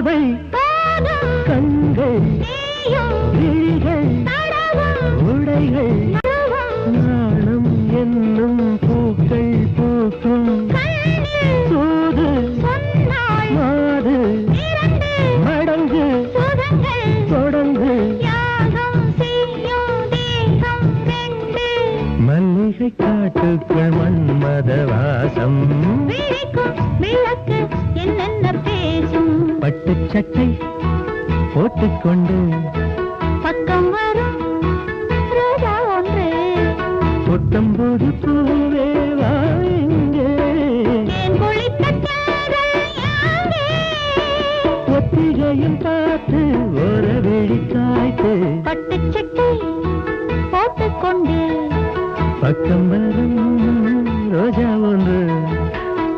உணர்வை கண்கள் விழிகள் உடைகள் நாணம் என்னும் பூக்கள் பூக்கும். தூது மாது மடங்கு தொடங்கு. காட்டுக்குள் மன்மத வாசம் விளக்கு சட்டை போட்டுக்கொண்டு பக்கம் வரும் ரோஜா ஒன்று. புத்தம்போது பூவே வா இங்கே. ஏன் குளித்த காதல் யாங்கே ஒத்திகையும் பார்த்து ஒரு வெடி காய்த்து பட்டுச் சட்டை போட்டுக்கொண்டு பக்கம் வரும் ரோஜா